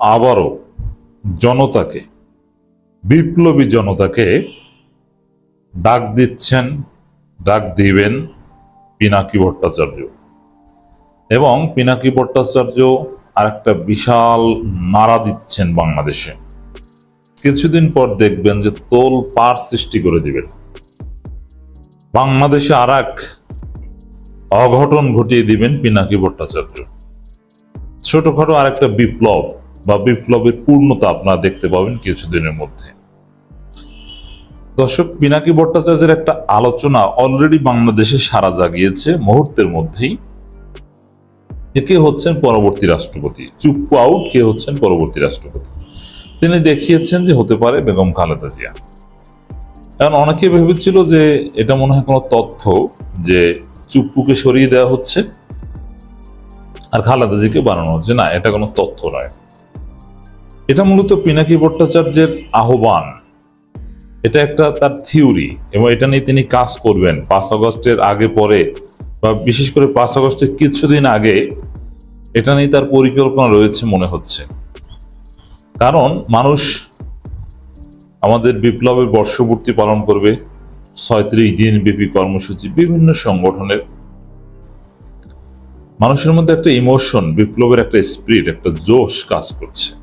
আবারও জনতাকে, বিপ্লবী জনতাকে ডাক দিচ্ছেন, ডাক দিবেন পিনাকি ভট্টাচার্য। এবং পিনাকি ভট্টাচার্য আরেকটা বিশাল নাড়া দিচ্ছেন বাংলাদেশে। কিছুদিন পর দেখবেন যে তোল পার সৃষ্টি করে দিবেন। বাংলাদেশে আর এক অঘটন ঘটিয়ে দিবেন পিনাকি ভট্টাচার্য। ছোটখাটো আরেকটা বিপ্লব বা বিপ্লবের পূর্ণতা আপনারা দেখতে পাবেন কিছুদিনের মধ্যে। দর্শক, পিনাকি ভট্টাচার্যের একটা আলোচনা অলরেডি বাংলাদেশে সারা জাগিয়েছে মুহূর্তের মধ্যেই। কে হচ্ছেন পরবর্তী রাষ্ট্রপতি? চুপ্পু আউট কে হচ্ছেন পরবর্তী রাষ্ট্রপতি? তিনি দেখিয়েছেন যে হতে পারে বেগম খালেদা জিয়া। কারণ অনেকে ভেবেছিল যে এটা মনে হয় কোনো তথ্য যে চুপ্পুকে সরিয়ে দেওয়া হচ্ছে আর খালেদা জিকে বানানো হচ্ছে। না, এটা কোনো তথ্য নয়। এটা মূলত পিনাকি ভট্টাচার্যের আহ্বান। এটা একটা তার থিওরি এবং এটা নিয়ে তিনি কাজ করবেন পাঁচ আগস্টের আগে পরে বা বিশেষ করে পাঁচ আগস্টের কিছুদিন আগে। এটা নিয়ে তার পরিকল্পনা রয়েছে মনে হচ্ছে। কারণ মানুষ আমাদের বিপ্লবের বর্ষপূর্তি পালন করবে, ছয়ত্রিশ দিন ব্যাপী কর্মসূচি, বিভিন্ন সংগঠনের। মানুষের মধ্যে একটা ইমোশন, বিপ্লবের একটা স্পিরিট, একটা জোশ কাজ করছে।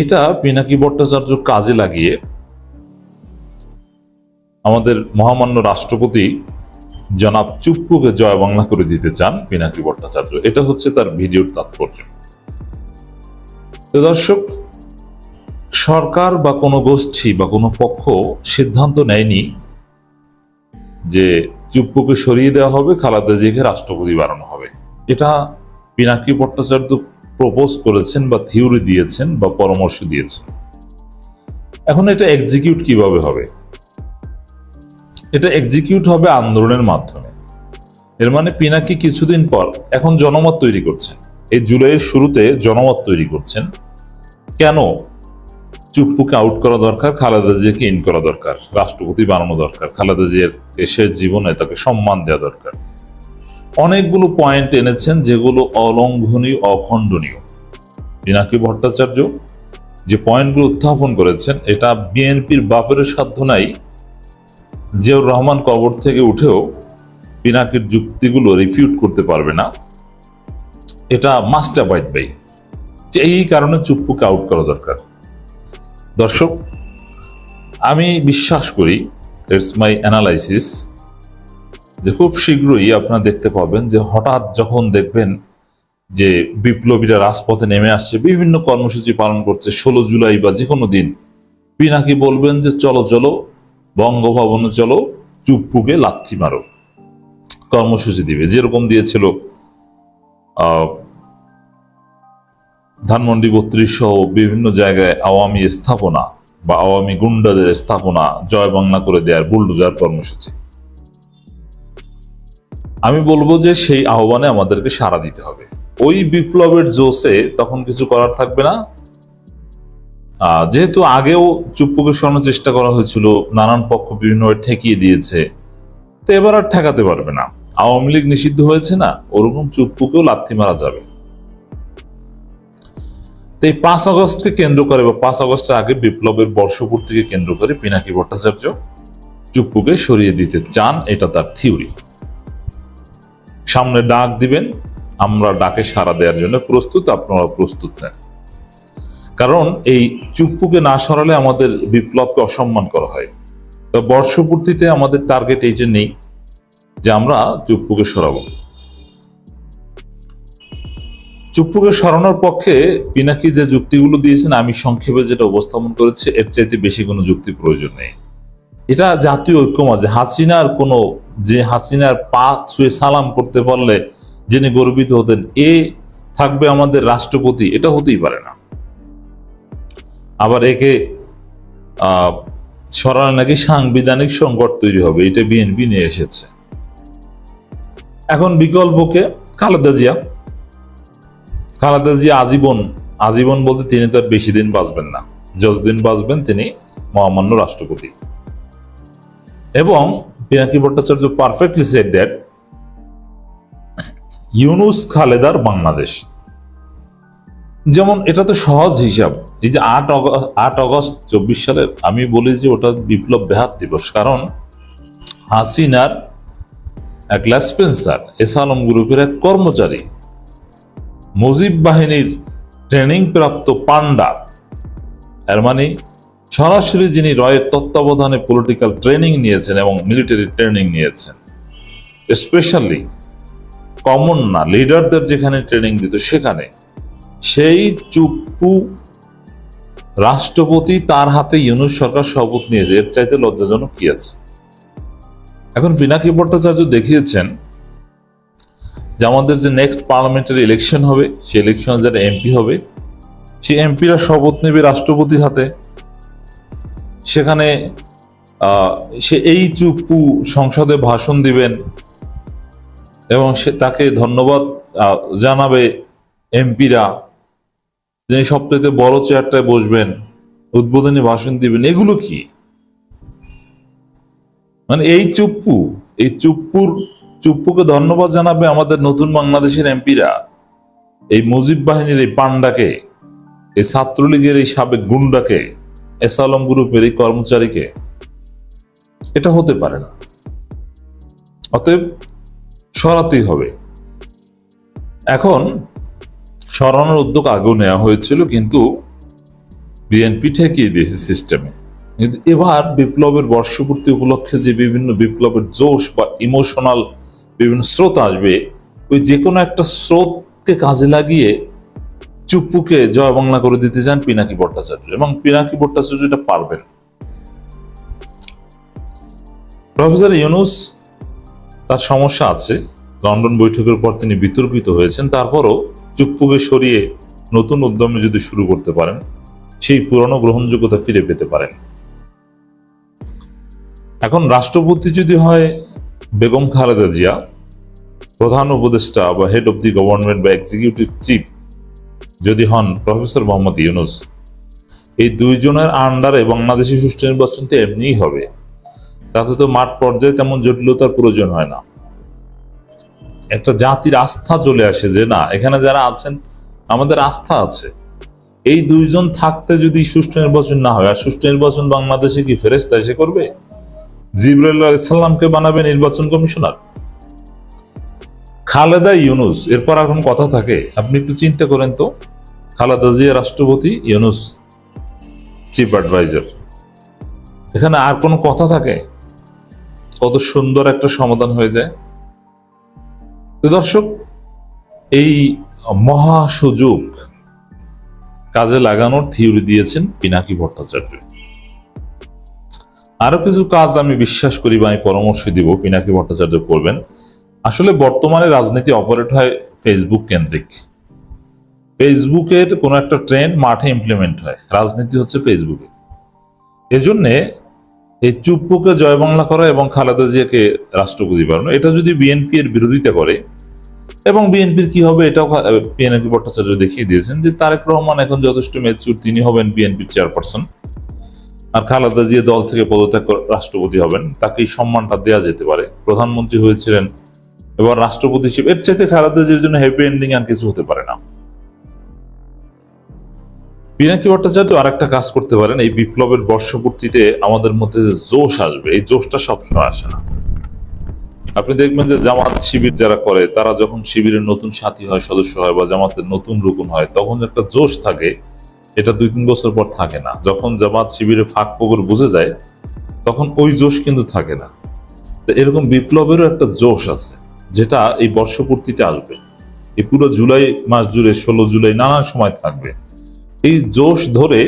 এটা পিনাকি ভট্টাচার্য কাজে লাগিয়ে আমাদের মহামান্য রাষ্ট্রপতি জনাব চুপ্পুকে জয় বাংলা করে দিতে চান পিনাকি ভট্টাচার্য এটা হচ্ছে তার ভিডিওর তাৎপর্য। দর্শক, সরকার বা কোনো গোষ্ঠী বা কোনো পক্ষ সিদ্ধান্ত নেয়নি যে চুপ্পুকে সরিয়ে দেওয়া হবে, খালাদা জিয়াকে রাষ্ট্রপতি বানানো হবে। এটা পিনাকি ভট্টাচার্য প্রপোজ করেছেন বা থিওরি দিয়েছেন বা পরামর্শ দিয়েছেন। এখন এটা এক্সিকিউট কীভাবে হবে? এটা এক্সিকিউট হবে আন্দোলনের মাধ্যমে। এর মানে পিনাকি কিছুদিন পর এখন জনমত তৈরি করছেন। এই জুলাইয়ের শুরুতে জনমত তৈরি করছেন। কেন? চুপ্পুকে আউট করা দরকার, খালেদা জিয়াকে ইন করা দরকার, রাষ্ট্রপতি বানানো দরকার, খালেদা জিয়ার শেষ জীবনে তাকে সম্মান দেওয়া দরকার। অনেকগুলো পয়েন্ট এনেছেন যেগুলো অলঙ্ঘনীয়, অখণ্ডনীয়। পিনাকি ভট্টাচার্য যে পয়েন্টগুলো উত্থাপন করেছেন, এটা বিএনপির বাপের সাধ্য নাই। জিয়াউর রহমান কবর থেকে উঠেও পিনাকির যুক্তিগুলো রিফিউট করতে পারবে না। এটা মাস্ট অ্যাভয়েড বাই এই কারণে চুপ্পুকে আউট করা দরকার। দর্শক, আমি বিশ্বাস করি ইটস মাই অ্যানালাইসিস যে খুব শীঘ্রই আপনারা দেখতে পাবেন যে হঠাৎ যখন দেখবেন যে বিপ্লবীরা রাজপথে নেমে আসছে, বিভিন্ন কর্মসূচি পালন করছে, ষোলো জুলাই বা যে কোনো দিন পিনাকি বলবেন যে চলো চলো, বঙ্গভবনে চলো চুপ্পুকে লাথি মারো। কর্মসূচি দিবে, যেরকম দিয়েছিল ধানমন্ডি বত্রিশ সহ বিভিন্ন জায়গায় আওয়ামী স্থাপনা বা আওয়ামী গুন্ডাদের স্থাপনা জয় বাংলা করে দেওয়ার বুলডোজার কর্মসূচি। আমি বলব যে সেই আহ্বানে আমাদেরকে সাড়া দিতে হবে। ওই বিপ্লবের জোসে তখন কিছু করার থাকবে না। যেহেতু আগেও চুপ্পুকে সরানোর চেষ্টা করা হয়েছিল, নানান পক্ষ বিভিন্নভাবে ঠেকিয়ে দিয়েছে, তো এবার আর ঠেকাতে পারবে না। আওয়ামী লীগ নিষিদ্ধ হয়েছে না, ওরকম চুপ্পুকেও লাথি মারা যাবে। তো এই পাঁচ আগস্টকে কেন্দ্র করে বা পাঁচ আগস্টের আগে বিপ্লবের বর্ষপূর্তিকে কেন্দ্র করে পিনাকি ভট্টাচার্য চুপ্পুকে সরিয়ে দিতে চান, এটা তার থিওরি। সামনে ডাক দিবেন, আমরা ডাকে সাড়া দেওয়ার জন্য প্রস্তুত, আপনারা প্রস্তুত নেন। কারণ এই চুপ্পুকে না সরালে আমাদের বিপ্লবকে অসম্মান করা হয়। তো বর্ষপূর্তিতে আমাদের টার্গেট এই যে নেই, যে আমরা চুপ্পুকে সরাবো। চুপ্পুকে সরানোর পক্ষে পিনাকি যে যুক্তিগুলো দিয়েছেন, আমি সংক্ষেপে যেটা উপস্থাপন করেছি, এর চাইতে বেশি কোনো যুক্তি প্রয়োজন নেই। এটা জাতীয় ঐক্যমত হাসিনার কোনো যে হাসিনার পা ছুঁয়ে সালাম করতে পারলে যিনি গর্বিত হতেন, এ থাকবে আমাদের রাষ্ট্রপতি। এটা হতেই পারে না। আবার একে সরালে নাকি সাংবিধানিক সংকট তৈরি হবে, এটা বিএনপি নিয়ে এসেছে। এখন বিকল্পকে খালেদা জিয়া। খালেদা জিয়া আজীবন আজীবন বলতে তিনি তো আর বেশি দিন বাঁচবেন না। যতদিন বাঁচবেন তিনি মহামান্য রাষ্ট্রপতি। এবং Pinaki Bhattacharya perfectly set that Yunus খালেদার Bangladesh. যেমন এটা তো সহজ হিসাব। এই যে আট আট অগস্ট চব্বিশ সালের আমি বলি যে ওটা বিপ্লব বেহাত দিবস। কারণ হাসিনার এক ল্যাসপেন্সার এস আলম গ্রুপের এক কর্মচারী, মুজিব বাহিনীর ট্রেনিং প্রাপ্ত পান্ডা এর মানে সরাসরি যিনি রয়ের তত্ত্বাবধানে পলিটিক্যাল ট্রেনিং নিয়েছেন এবং মিলিটারি ট্রেনিং নিয়েছেন স্পেশালি কমন না লিডারদের যেখানে ট্রেনিং দিত সেখানে, সেই চুপ্পু রাষ্ট্রপতি তার হাতে ইউনুস সরকার শপথ নিয়েছে, এর চাইতে লজ্জাজনক কি আছে? এখন পিনাকি ভট্টাচার্য দেখিয়েছেন যে আমাদের যে নেক্সট পার্লামেন্টারি ইলেকশন হবে, সেই ইলেকশনে যারা এমপি হবে, সেই এমপিরা শপথ নেবে রাষ্ট্রপতির হাতে। সেখানে সে এই চুপ্পু সংসদে ভাষণ দিবেন এবং সে তাকে ধন্যবাদ জানাবে এমপিরা। যিনি সবথেকে বড় চেয়ারটায় বসবেন, উদ্বোধনী ভাষণ দিবেন। এগুলো কি? মানে এই চুপ্পু, এই চুপ্পুর, চুপ্পুকে ধন্যবাদ জানাবে আমাদের নতুন বাংলাদেশের এমপিরা। এই মুজিব বাহিনীর এই পান্ডাকে, এই ছাত্রলীগের এই সাবেক গুন্ডাকে। এস আলম গ্রুপের এই কর্মচারীকে, এটা হতে পারে না। অতএব সরাতেই হবে। এখন সরানোর উদ্যোগ আগেও নেওয়া হয়েছিল, কিন্তু বিএনপি ঠেকিয়ে দিয়েছে সিস্টেমে। কিন্তু এবার বিপ্লবের বর্ষপূর্তি উপলক্ষে যে বিভিন্ন বিপ্লবের জোশ বা ইমোশনাল বিভিন্ন স্রোত আসবে, ওই যে কোনো একটা স্রোতকে কাজে লাগিয়ে চুপ্পুকে জয় বাংলা করে দিতে চান পিনাকি ভট্টাচার্য এবং পিনাকি ভট্টাচার্য এটা পারবেন। প্রফেসর ইউনুস, তার সমস্যা আছে। লন্ডন বৈঠকের পর তিনি বিতর্কিত হয়েছেন। তারপরও চুপ্পুকে সরিয়ে নতুন উদ্যমে যদি শুরু করতে পারেন, সেই পুরনো গ্রহণযোগ্যতা ফিরে পেতে পারেন। এখন রাষ্ট্রপতি যদি হয় বেগম খালেদা জিয়া, প্রধান উপদেষ্টা বা হেড অব দি গভর্নমেন্ট বা এক্সিকিউটিভ চিফ যদি হন প্রফেসর মোহাম্মদ ইউনুস, এই দুইজনের আন্ডারে বাংলাদেশি সুষ্ঠু নির্বাচন তো এমনিই হবে। তাতে তো মাঠ পর্যায়ে তেমন জটিলতার প্রয়োজন হয় না। একটা জাতির আস্থা চলে আসে যে না, এখানে যারা আছেন, আমাদের আস্থা আছে। এই দুইজন থাকতে যদি সুষ্ঠু নির্বাচন না হয়, আর সুষ্ঠু নির্বাচন বাংলাদেশে কি ফেরেস্তা এসে করবে? জিবরাইল ইসলামকে বানাবে নির্বাচন কমিশনার? খালেদা ইউনুস, এরপর আর এখন কথা থাকে? আপনি একটু চিন্তা করেন তো। খালেদা জিয়া রাষ্ট্রপতি, ইউনুস চিফ অ্যাডভাইজার। এখানে আর কোনো কথা থাকে? কত সুন্দর একটা সমাধান হয়ে যায়। তো দর্শক, এই মহা সুযোগ কাজে লাগানোর থিওরি দিয়েছেন পিনাকি ভট্টাচার্য। আরও কিছু কাজ আমি বিশ্বাস করি বা আমি পরামর্শ দিব, পিনাকি ভট্টাচার্য করবেন। আসলে বর্তমানে রাজনীতি অপারেট হয় ফেসবুক কেন্দ্রিক। ফেসবুকের কোন একটা ট্রেন্ড মাঠে ইমপ্লিমেন্ট হয়। রাজনীতি হচ্ছে ফেসবুকে এজন্যে এই চুপ্পুকে জয় বাংলা করা এবং খালেদা জিয়াকে রাষ্ট্রপতি বানানো, এটা যদি বিএনপি এর বিরোধিতা করে, এবং বিএনপির কি হবে এটাও পিএনপি ভট্টাচার্য দেখিয়ে দিয়েছেন যে তারেক রহমান এখন যথেষ্ট মেচুর তিনি হবেন বিএনপির চেয়ারপারসন আর খালেদা জিয়া দল থেকে পদত্যাগ রাষ্ট্রপতি হবেন তাকে সম্মানটা দেওয়া যেতে পারে। প্রধানমন্ত্রী হয়েছিলেন এবার রাষ্ট্রপতি হিসেবে এর চাইতে খালেদা জিয়ার জন্য হ্যাপি এন্ডিং আর কিছু হতে পারে না। পিনাকি ভট্টাচার্য আর একটা কাজ করতে পারেন, এই বিপ্লবের বর্ষপূর্তিতে আমাদের মধ্যে যে জোশ আসবে, এই জোশটা সবসময় আসে না। আপনি দেখবেন যে জামাত শিবির যারা করে, তারা যখন শিবিরের নতুন সাথী হয়, সদস্য হয় বা জামাতের নতুন রুকুন হয়, তখন একটা জোশ থাকে, এটা দুই তিন বছর পর থাকে না। যখন জামাত শিবিরে ফাঁক ফোকর বুঝে যায়, তখন ওই জোশ কিন্তু থাকে না। তো এরকম বিপ্লবেরও একটা জোশ আছে। যেটা এই বর্ষপূর্তিতে আসবে। এই পুরো জুলাই মাস জুড়ে, ষোলো জুলাই নানান সময় থাকবে। এই জোশ ধরে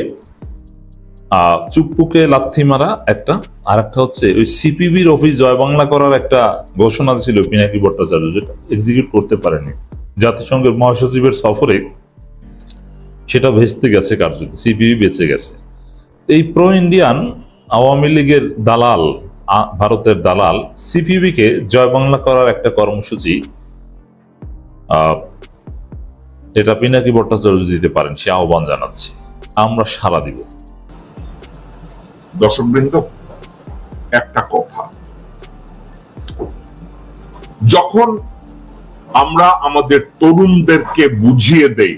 চুপ্পুকে লাথি মারা একটা আর একটা হচ্ছে ওই সিপিবির অফিস জয় বাংলা করার একটা ঘোষণা ছিল পিনাকি ভট্টাচার্য, যেটা এক্সিকিউট করতে পারেনি। জাতিসংঘের মহাসচিবের সফরে সেটা ভেস্তে গেছে কার্যত, সিপিবি বেঁচে গেছে। এই প্রো ইন্ডিয়ান আওয়ামী লীগের দালাল ভারতের দালাল সিপিবি কে জয় বাংলা করার একটা কর্মসূচি এটা পিনাকি ভট্টাচার্য দিতে পারেন, সে আহ্বান জানাচ্ছি। আমরা সারা দিব। দর্শকবৃন্দ, একটা কথা। যখন আমরা আমাদের তরুণদেরকে বুঝিয়ে দেই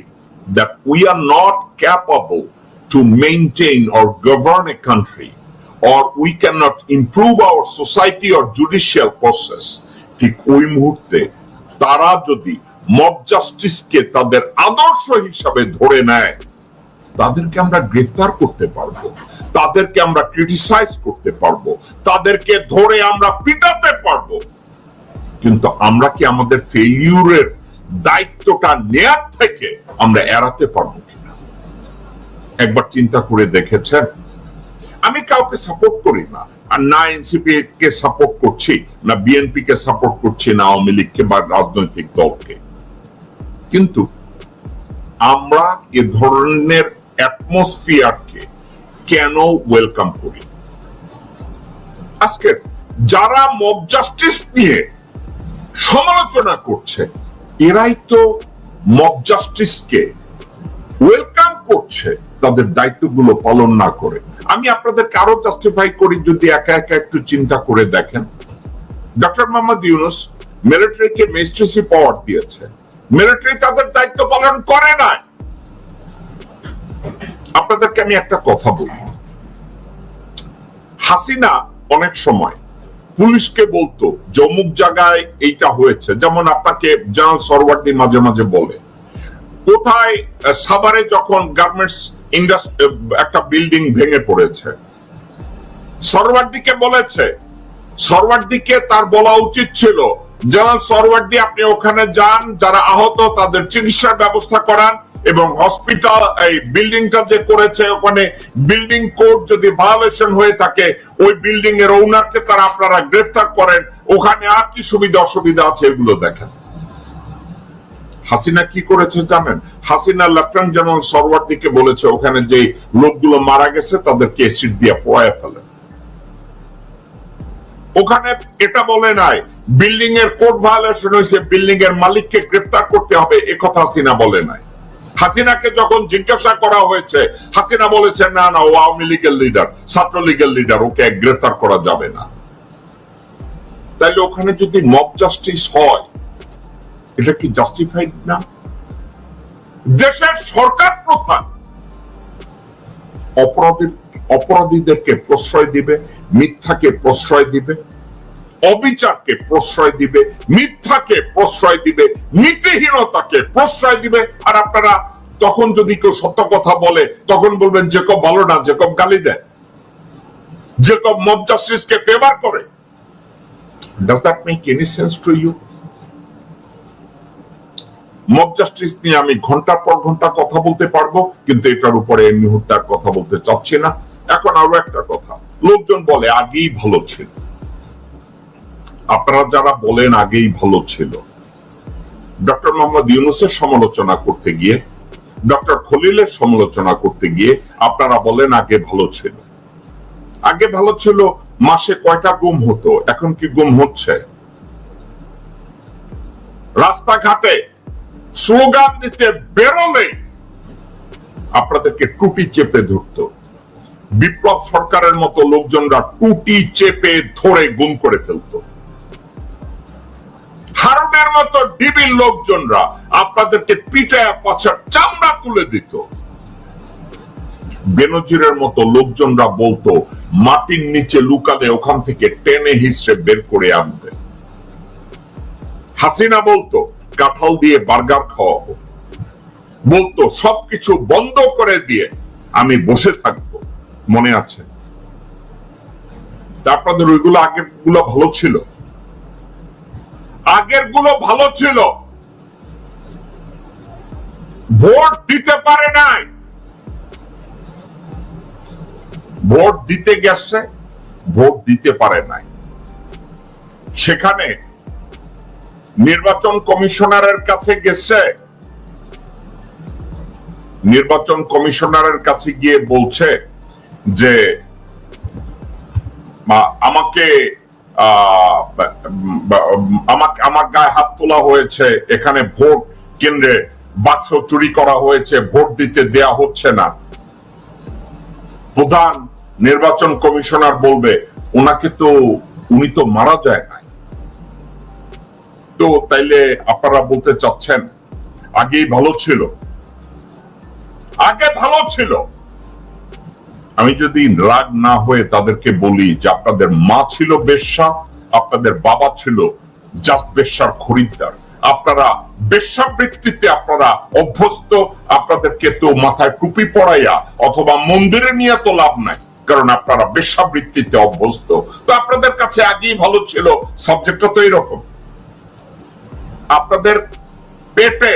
that we are not capable to maintain or govern a country or we cannot improve our society or judicial process, ঠিক ওই মুহূর্তে তারা যদি মব জাস্টিসকে তাদের আদর্শ হিসাবে ধরে নেয়, তাদেরকে আমরা গ্রেফতার করতে পারব, তাদেরকে আমরা ক্রিটিসাইজ করতে পারব, তাদেরকে ধরে আমরা পিটাতে পারব। কিন্তু আমরা কি আমাদের ফেলিউরের দায়িত্বটা নেয়ার থেকে আমরা এড়াতে পারব কিনা? একবার চিন্তা করে দেখেছেন? আমি কাউকে সাপোর্ট করি না। আর না এনসিপি কে সাপোর্ট করছি, না বিএনপি কে সাপোর্ট করছি, না আওয়ামী লীগকে বা রাজনৈতিক দলকে। কিন্তু আমরা এ ধরনের অ্যাটমসফিয়ারকে কেন ওয়েলকাম করি? আজকে যারা মব জাস্টিস নিয়ে সমালোচনা করছে, এরাই তো মব জাস্টিসকে ওয়েলকাম করছে। তাদের দায়িত্বগুলো পালন না করে। আমি আপনাদেরকে আরও জাস্টিফাই করি যদি একা একা একটু চিন্তা করে দেখেন। ডক্টর মোহাম্মদ ইউনুস মিলিটারিকে মেজিস্ট্রেসি পাওয়ার দিয়েছে। মিলিটারি তাদের দায়িত্ব পালন করে না আপনাদেরকে আমি একটা কথা বলি। হাসিনা অনেক সময় পুলিশকে বলতো যে অমুক জায়গায় এইটা হয়েছে। যেমন আপনাকে জেনারেল সরওয়ার্দি মাঝে মাঝে বলে, কোথায় সাভারে যখন গার্মেন্টস একটা বিল্ডিং ভেঙে পড়েছে। সরওয়ার্দিকে বলেছে, সরওয়ার্দিকে তার বলা উচিত ছিল, জেনারেল সরওয়ার্দি, আপনি ওখানে যান, যারা আহত, তাদের চিকিৎসার ব্যবস্থা করান এবং হসপিটাল এই বিল্ডিংটা যে করেছে, ওখানে বিল্ডিং কোড যদি ভায়োলেশন হয়ে থাকে, ওই বিল্ডিং এর ওনারকে তারা আপনারা গ্রেফতার করেন। ওখানে আর কি সুবিধা অসুবিধা আছে এগুলো দেখেন। হাসিনা কি করেছে জানেন? হাসিনা লেফটেন্যান্ট জেনারেল সরওয়ার্দিকে বলেছে, ওখানে যে লোকগুলো মারা গেছে, তাদেরকে এসিড দিয়ে পোড়ায় ফেলে ওখানে এটা বলে নাই বিল্ডিং এর কোড ভায়োলেশন হয়েছে বিল্ডিং এর মালিককে গ্রেফতার করতে হবে, এ কথা হাসিনা বলে নাই। হাসিনাকে যখন জিজ্ঞাসা করা হয়েছে, হাসিনা বলেছে, না না, ও আওয়ামী লীগের লিডার ছাত্র লীগের লিডার ওকে গ্রেফতার করা যাবে না। তাইলে ওখানে যদি মব জাস্টিস হয় এটা কি জাস্টিফাইড না? দেশের সরকার প্রধান অপরাধী অপরাধীদেরকে প্রশ্রয় দিবে, মিথ্যাকে প্রশ্রয় দিবে, অবিচারকে প্রশ্রয় দিবে, মিথ্যাকে প্রশ্রয় দিবে, নীতিহীনতাকে প্রশ্রয় দিবে। আর আপনারা তখন যদি কেউ সত্য কথা বলে, তখন বলবেন, জেকব ভালো না, জেকব গালি দেয়। জেকব মব জাস্টিসকে ফেভার করে। Does that make any sense to you mob justice নিয়ে আমি ঘণ্টার পর ঘণ্টা কথা বলতে পারব, কিন্তু এটার উপরে এই মুহূর্তে আর কথা বলতে চাচ্ছি না। এখন আরও একটা কথা, লোকজন বলে আগেই ভালো ছিল। আপনারা যারা বলেন আগেই ভালো ছিল, ডক্টর মোহাম্মদ ইউনুসের সমালোচনা করতে গিয়ে, ডক্টর খলিলের সমালোচনা করতে গিয়ে আপনারা বলেন আগে ভালো ছিল। আগে ভালো ছিল, মাসে কয়টা গুম হতো, এখন কি গুম হচ্ছে? রাস্তাঘাটে স্লোগান দিতে বেরোলে আপনাদেরকে টুটি চেপে ধরতো। বিপ্লব সরকারের মতো লোকজনরা টুটি চেপে ধরে গুম করে ফেলতো। হারুনের মতো ডিবির লোকজনরা আপনাদেরকে পিটায় পাছার চামড়া তুলে দিত। বেনজিরের মতো লোকজনরা বলতো, মাটির নিচে লুকালে ওখান থেকে টেনে হিসেবে বের করে আনবে। হাসিনা বলতো কাঁঠাল দিয়ে বার্গার খাওয়াবো বলতো, সবকিছু বন্ধ করে দিয়ে আমি বসে থাকব। মনে আছে? আপনাদের ওইগুলো আগেরগুলো ভালো ছিল? আগেরগুলো ভালো ছিল। ভোট দিতে পারে নাই। ভোট দিতে গেছে, ভোট দিতে পারে নাই। সেখানে নির্বাচন কমিশনারের কাছে গেছে। নির্বাচন কমিশনারের কাছে গিয়ে বলছে যে আমাকে আমাকে, আমার গায়ে হাত তোলা হয়েছে। এখানে ভোট কেন্দ্রে বাক্স চুরি করা হয়েছে, ভোট দিতে দেয়া হচ্ছে না। প্রধান নির্বাচন কমিশনার বলবে, ওনাকে তো, উনি তো মারা যায় নাই। তো তাইলে আপনারা বলতে চাচ্ছেন আগেই ভালো ছিল। আগে ভালো ছিল। আমি যদি রাগ না হয়ে তাদেরকে বলি যে আপনাদের মা ছিল বেশ্যা, আপনাদের বাবা ছিল জাস্ট বেশ্যার খরিদ্দার। আপনারা বেশ্যাবৃত্তিতে আপনারা অভ্যস্ত, আপনাদেরকে তো মাথায় টুপি পড়াইয়া অথবা মন্দিরে নিয়ে তো লাভ নাই, কারণ আপনারা বেশ্যাবৃত্তিতে অভ্যস্ত। তো আপনাদের কাছে আগেই ভালো ছিল সাবজেক্টটা তো এরকম। আপনাদের পেটে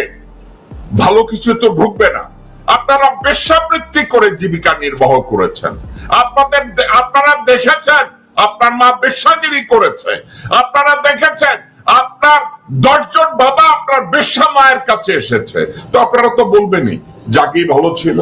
ভালো কিছু তো ঢুকবে না। আপনারা বেশ্যাবৃত্তি করে জীবিকা নির্বাহ করেছেন। আপনাদের আপনারা দেখেছেন, আপনার মা বেশ্যাগিরি করেছে। আপনারা দেখেছেন, আপনার দশজন বাবা আপনার বেশ্যা মায়ের কাছে এসেছে। তো আপনারা তো বলবেনই, জাগি ভালো ছিল।